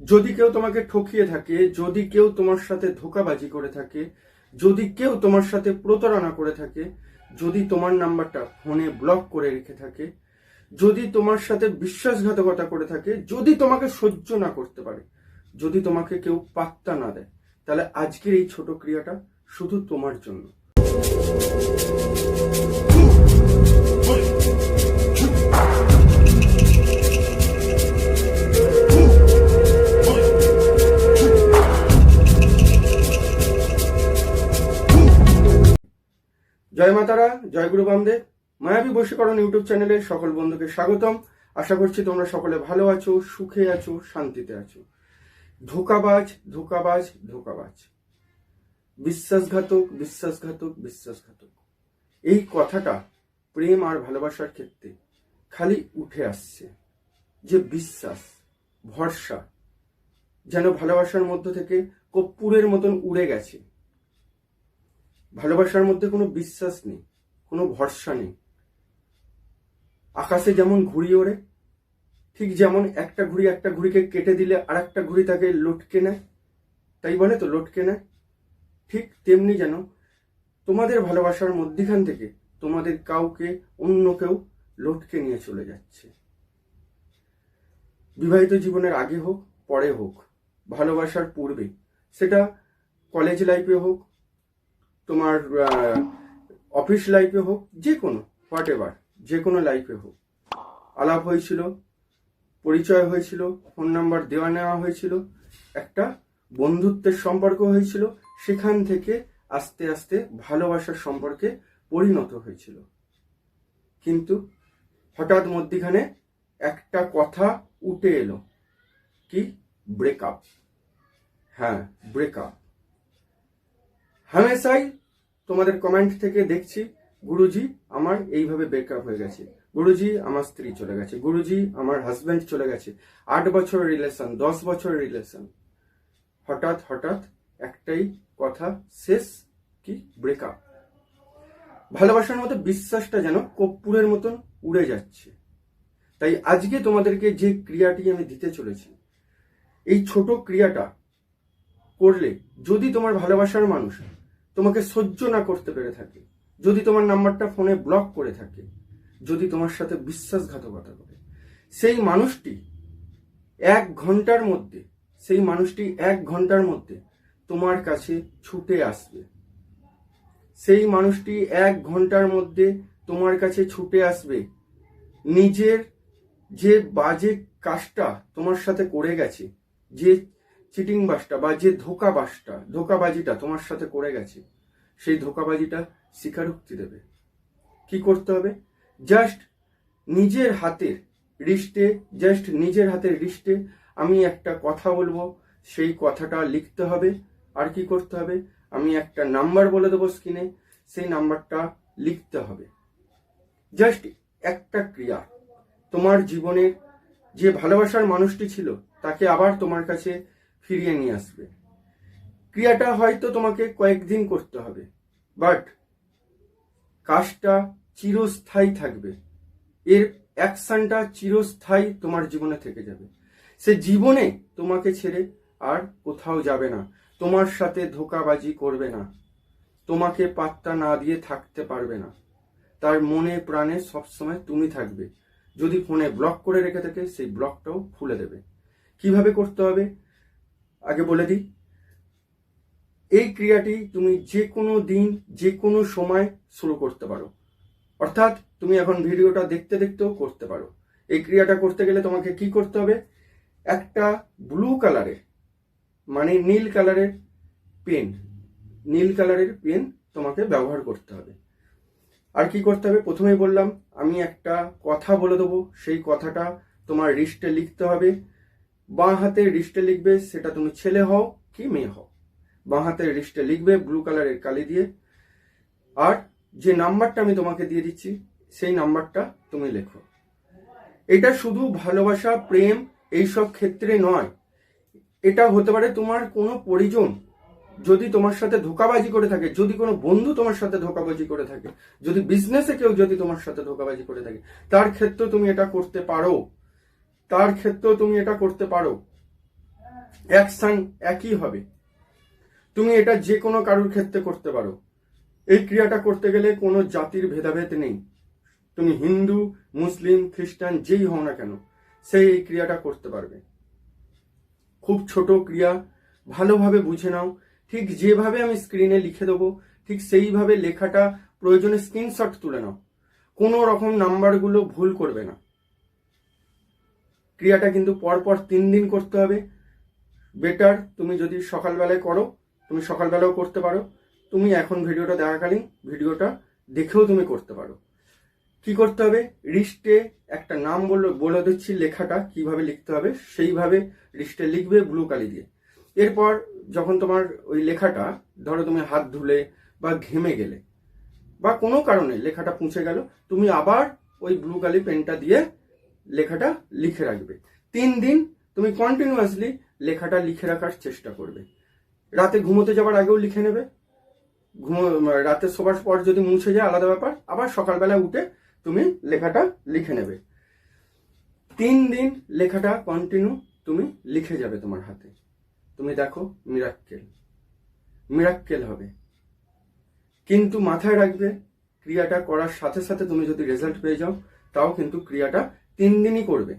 যদি কেউ তোমাকে ঠকিয়ে থাকে, যদি কেউ তোমার সাথে ধোকাবাজি করে থাকে, যদি কেউ তোমার সাথে প্রতারণা করে থাকে, যদি তোমার নাম্বারটা ফোনে ব্লক করে রেখে থাকে, যদি তোমার সাথে বিশ্বাসঘাতকতা করে থাকে, যদি তোমাকে সহ্য না করতে পারে, যদি তোমাকে কেউ পাত্তা না দেয়, তাহলে আজকের এই ছোট ক্রিয়াটা শুধু তোমার জন্য। মাতারা জয় গুরু বামদেব মায়াবী বশীকরণ ইউটিউব চ্যানেলে সকল বন্ধুকে স্বাগতম। আশা করছি তোমরা সকলে ভালো আছো, সুখে আছো, শান্তিতে আছো। ধোকাবাজ ধোকাবাজ ধোকাবাজ। বিশ্বাসঘাতক বিশ্বাসঘাতক বিশ্বাসঘাতক। এই কথাটা প্রেম আর ভালোবাসার ক্ষেত্রে খালি উঠে আসছে। যে বিশ্বাস, ভরসা যেন ভালোবাসার মধ্য থেকে কর্পূরের মতন উড়ে গেছে। ভালোবাসার মধ্যে কোনো বিশ্বাস নেই, কোনো ভরসা নেই। আকাশে যেমন ঘুড়ি ওড়ে, ঠিক যেমন একটা ঘুড়ি একটা ঘুড়িকে কেটে দিলে আর একটা ঘুড়ি তাকে লটকে নেয়, তাই বলে তো লটকে নেয়? ঠিক তেমনি যেন তোমাদের ভালোবাসার মধ্যিখান থেকে তোমাদের কাউকে অন্য কেউ লটকে নিয়ে চলে যাচ্ছে। বিবাহিত জীবনের আগে হোক, পরে হোক, ভালোবাসার পূর্বে, সেটা কলেজ লাইফে হোক তোমার অফিস লাইফে হোক, যে কোনো হোয়াট এভার যে কোনো লাইফে হোক। আলাপ হয়েছিল, পরিচয় হয়েছিল ফোন নাম্বার দেওয়া নেওয়া হয়েছিল, একটা বন্ধুত্বের সম্পর্ক হয়েছিল, সেখান থেকে আস্তে আস্তে ভালোবাসার সম্পর্কে পরিণত হয়েছিল। কিন্তু হঠাৎ মধ্যিখানে একটা কথা উঠে এলো, কি? ব্রেকআপ হ্যাঁ ব্রেকআপ হামেশাই তোমাদের কমেন্ট থেকে দেখছি, গুরুজি, আমার এইভাবে ব্রেকআপ হয়ে গেছে। গুরুজি, আমার স্ত্রী চলে গেছে। গুরুজি, আমার হাজব্যান্ড চলে গেছে। আট বছর রিলেশন দশ বছর রিলেশন হঠাৎ হঠাৎ একটাই কথা, শেষ কি? ব্রেকআপ ভালোবাসার মতো বিশ্বাসটা যেন কর্পূরের মতন উড়ে যাচ্ছে। তাই আজকে তোমাদেরকে যে ক্রিয়াটি আমি দিতে চলেছি, এই ছোট ক্রিয়াটা করলে যদি তোমার ভালোবাসার মানুষ তোমাকে সহ্য না করতে পেরে থাকে। যদি তোমার নাম্বারটা ফোনে ব্লক করে থাকে, যদি তোমার সাথে বিশ্বাসঘাতকতা করে। সেই মানুষটি এক ঘণ্টার মধ্যে, সেই মানুষটি এক ঘণ্টার মধ্যে তোমার কাছে ছুটে আসবে। সেই মানুষটি এক ঘণ্টার মধ্যে তোমার কাছে ছুটে আসবে। নিজের যে বাজে কাজটা তোমার সাথে করে গেছে, যে চিটিং বাসটা বা যে ধোকাবাসটা ধোকাবাজিটা তোমার সাথে করে গেছে, সেই ধোকাবাজিটা স্বীকারোক্তি দেবে। কি করতে হবে? জাস্ট নিজের হাতের রিস্টে জাস্ট নিজের হাতের রিস্টে আমি একটা কথা বলব, সেই কথাটা লিখতে হবে। আর কি করতে হবে? আমি একটা নাম্বার বলে দেবো স্ক্রিনে সেই নাম্বারটা লিখতে হবে। জাস্ট একটা ক্রিয়া। তোমার জীবনের যে ভালোবাসার মানুষটি ছিল, তাকে আবার তোমার কাছে ফিরিয়ে নিয়ে আসবে। ক্রিয়াটা হয়তো তোমাকে কয়েকদিন করতে হবে বাট কাজটা চিরস্থায়ী থাকবে। এর অ্যাকশনটা চিরস্থায়ী তোমার জীবনে থেকে যাবে। সে জীবনে তোমাকে ছেড়ে আর কোথাও যাবে না, তোমার সাথে ধোকাবাজি করবে না, তোমাকে পাত্তা না দিয়ে থাকতে পারবে না। তার মনে প্রাণে সবসময় তুমি থাকবে। যদি ফোনে ব্লক করে রেখে থাকে, সেই ব্লকটাও খুলে দেবে। কীভাবে করতে হবে? আগে বলে দিই, এই ক্রিয়াটি তুমি যে কোনো দিন যে কোনো সময় শুরু করতে পারো। অর্থাৎ তুমি এখন ভিডিওটা দেখতে দেখতেও করতে পারো। এই ক্রিয়াটা করতে গেলে তোমাকে কি করতে হবে? একটা ব্লু কালারের মানে নীল কালারের পেন নীল কালারের পেন তোমাকে ব্যবহার করতে হবে। আর কি করতে হবে? প্রথমেই বললাম, আমি একটা কথা বলে দেবো। সেই কথাটা তোমার রিস্টে লিখতে হবে। বাঁ হাতে রিস্টে লিখবে, সেটা তুমি ছেলে হও কি মেয়ে হও। বাঁ হাতের রিস্টে লিখবে ব্লু কালারের কালি দিয়ে। আর যে নাম্বারটা আমি তোমাকে দিয়ে দিচ্ছি, সেই নাম্বারটা তুমি লেখো। এটা শুধু ভালোবাসা, প্রেম, এইসব ক্ষেত্রে নয়। এটা হতে পারে তোমার কোনো পরিজন, যদি তোমার সাথে ধোকাবাজি করে থাকে, যদি কোনো বন্ধু তোমার সাথে ধোকাবাজি করে থাকে, যদি বিজনেসে কেউ যদি তোমার সাথে ধোকাবাজি করে থাকে, তার ক্ষেত্রে তুমি এটা করতে পারো। তার ক্ষেত্রেও তুমি এটা করতে পারো। এক অ্যাকশন একই হবে। তুমি এটা যে কোনো কারুর ক্ষেত্রে করতে পারো। এই ক্রিয়াটা করতে গেলে কোনো জাতির ভেদাভেদ নেই। তুমি হিন্দু, মুসলিম, খ্রিস্টান, যেই হও না কেন সেই এই ক্রিয়াটা করতে পারবে। খুব ছোট ক্রিয়া, ভালোভাবে বুঝে নাও। ঠিক যেভাবে আমি স্ক্রিনে লিখে দেবো, ঠিক সেইভাবে লেখাটা প্রয়োজনে স্ক্রিনশট তুলে নাও। কোনো রকম নাম্বারগুলো ভুল করবে না। ক্রিয়াটা কিন্তু পরপর তিন দিন করতে হবে। বেটার তুমি যদি সকালবেলায় করো, তুমি সকালবেলাও করতে পারো। তুমি এখন ভিডিওটা দেখাকালীন ভিডিওটা দেখেও তুমি করতে পারো। কি করতে হবে? রিস্টে একটা নাম বলল, বলে দিচ্ছি লেখাটা, কীভাবে লিখতে হবে, সেইভাবে রিস্টে লিখবে ব্লু কালি দিয়ে। এরপর যখন তোমার ওই লেখাটা, ধরো তুমি হাত ধুলে বা ঘেমে গেলে, বা কোনো কারণে লেখাটা পুঁছে গেল, তুমি আবার ওই ব্লু কালি পেনটা দিয়ে লেখাটা লিখে রাখবে। তিন দিন তুমি কন্টিনিউয়াসলি লেখাটা লিখে রাখার চেষ্টা করবে। রাতে ঘুমোতে যাওয়ার আগেও লিখে নেবে। ঘুমো, রাতে শোবার পর যদি মুছে যায় আলাদা ব্যাপার, আবার সকালবেলা উঠে তুমি লেখাটা লিখে নেবে। তিন দিন লেখাটা কন্টিনিউ তুমি লিখে যাবে তোমার হাতে। তুমি দেখো মিরাক্কেল মিরাক্কেল হবে। কিন্তু মাথায় রাখবে, ক্রিয়াটা করার সাথে সাথে তুমি যদি রেজাল্ট পেয়ে যাও, তাও কিন্তু ক্রিয়াটা তিন দিনই করবে।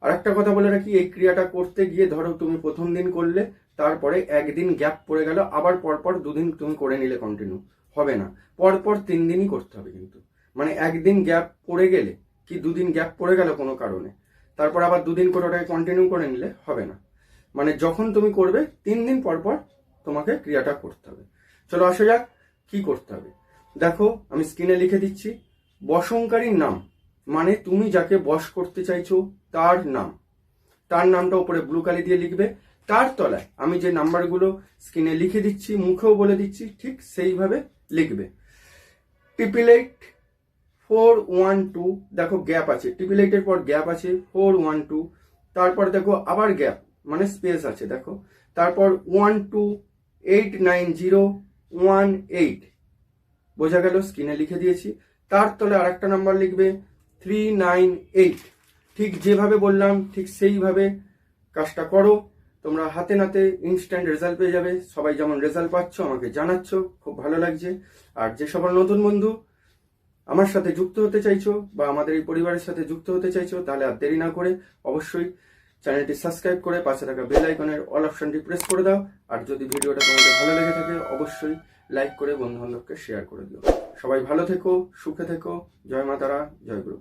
আর একটা কথা বলে রাখি, এই ক্রিয়াটা করতে গিয়ে ধরো তুমি প্রথম দিন করলে, তারপরে একদিন গ্যাপ পড়ে গেল, আবার পরপর দুদিন তুমি করে নিলে কন্টিনিউ হবে না। পরপর তিন দিনই করতে হবে কিন্তু। মানে একদিন গ্যাপ পড়ে গেলে, কি দুদিন গ্যাপ পড়ে গেল কোনো কারণে? তারপর আবার দুদিন করে ওটাকে কন্টিনিউ করে নিলে হবে না। মানে যখন তুমি করবে, তিন দিন পর পর তোমাকে ক্রিয়াটা করতে হবে। চলো আসা যাক, কি করতে হবে? দেখো, আমি স্ক্রিনে লিখে দিচ্ছি বসংকারীর নাম। মানে তুমি যাকে বশ করতে চাইছো, তার নাম। তার নামটা উপরে ব্লু কালি দিয়ে লিখবে। তার তলায় আমি যে নাম্বারগুলো স্ক্রিনে লিখে দিচ্ছি, মুখেও বলে দিচ্ছি, ঠিক সেইভাবে লিখবে। Triple eight four one two দেখো গ্যাপ আছে। ট্রিপল এইটের পর গ্যাপ আছে ফোর ওয়ান টু তারপর দেখো আবার গ্যাপ মানে স্পেস আছে, দেখো। তারপর one two eight nine zero one eight বোঝা গেল স্ক্রিনে লিখে দিয়েছি। তার তলে আরেকটা নাম্বার লিখবে থ্রি নাইন এইট ঠিক যেভাবে বললাম, ঠিক সেইভাবে কাজটা করো। তোমরা হাতে নাতে ইনস্ট্যান্ট রেজাল্ট পেয়ে যাবে। সবাই যেমন রেজাল্ট পাচ্ছ, আমাকে জানাচ্ছ, খুব ভালো লাগছে। আর যে সকল নতুন বন্ধু আমার সাথে যুক্ত হতে চাইছো বা আমাদের এই পরিবারের সাথে যুক্ত হতে চাইছো, তাহলে আর দেরি না করে অবশ্যই চ্যানেলটি সাবস্ক্রাইব করে পাশে থাকা বেল আইকনের অল অপশনটি প্রেস করে দাও। আর যদি ভিডিওটা তোমাদের ভালো লেগে থাকে, অবশ্যই লাইক করে বন্ধু বান্ধবকে শেয়ার করে দিও। সবাই ভালো থেকো সুখে থেকো। জয় মাতারা জয় গুরু